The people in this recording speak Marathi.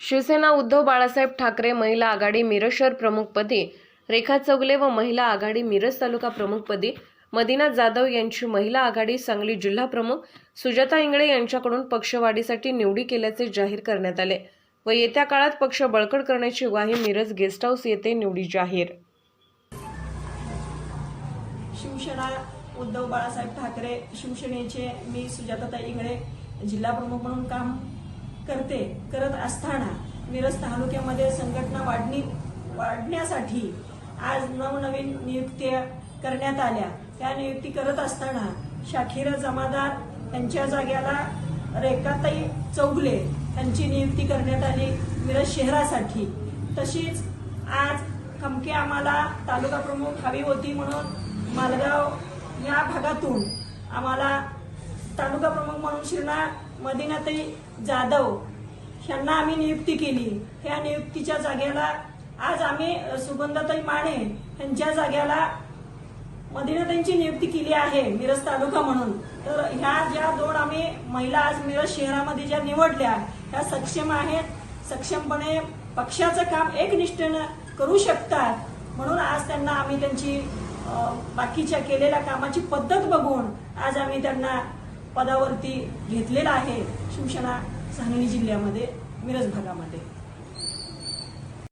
शिवसेना उद्धव बाळासाहेब ठाकरे महिला आघाडी मिरज शहर प्रमुखपदी रेखा चौगले व महिला आघाडी मिरज तालुका प्रमुखपदी मदिना जाधव यांची महिला आघाडी सांगली जिल्हा प्रमुख सुजाता इंगळे यांच्याकडून पक्षवाढीसाठी निवडी केल्याचे जाहीर करण्यात आले व येत्या काळात पक्ष बळकट करण्याची ग्वाही मिरज गेस्ट हाऊस येथे निवडी जाहीर. शिवसेना उद्धव बाळासाहेब ठाकरे शिवसेनेचे मी सुजाताताई इंगळे जिल्हा प्रमुख म्हणून काम करते करत असताना मिरज तालुक्यामध्ये संघटना वाढणी वाढण्यासाठी आज नवनवीन नियुक्त्या करण्यात आल्या. त्या नियुक्ती करत असताना शाखीर जमादार यांच्या जाग्याला रेखाताई चौगले यांची नियुक्ती करण्यात आली मिरज शहरासाठी. तशीच आज खमके आम्हाला तालुका प्रमुख हवी होती म्हणून मालगाव या भागातून आम्हाला तालुका प्रमुख म्हणून शिरना मदिनाताई जाधव यांना आम्ही नियुक्ती केली. ह्या नियुक्तीच्या जागेला आज आम्ही सुगंधाताई माने यांच्या जागेला मदिनाताईंची नियुक्ती केली आहे मिरज तालुका म्हणून. तर ह्या ज्या दोन आम्ही महिला आज मिरज शहरामध्ये ज्या निवडल्या ह्या सक्षम आहेत. सक्षमपणे पक्षाचं काम एकनिष्ठेनं करू शकतात. म्हणून आज त्यांना आम्ही त्यांची बाकीच्या केलेल्या कामाची पद्धत बघून आज आम्ही त्यांना पदावरती घेतलेलं आहे शिवसेना सांगली जिल्ह्यामध्ये मिरज भागामध्ये.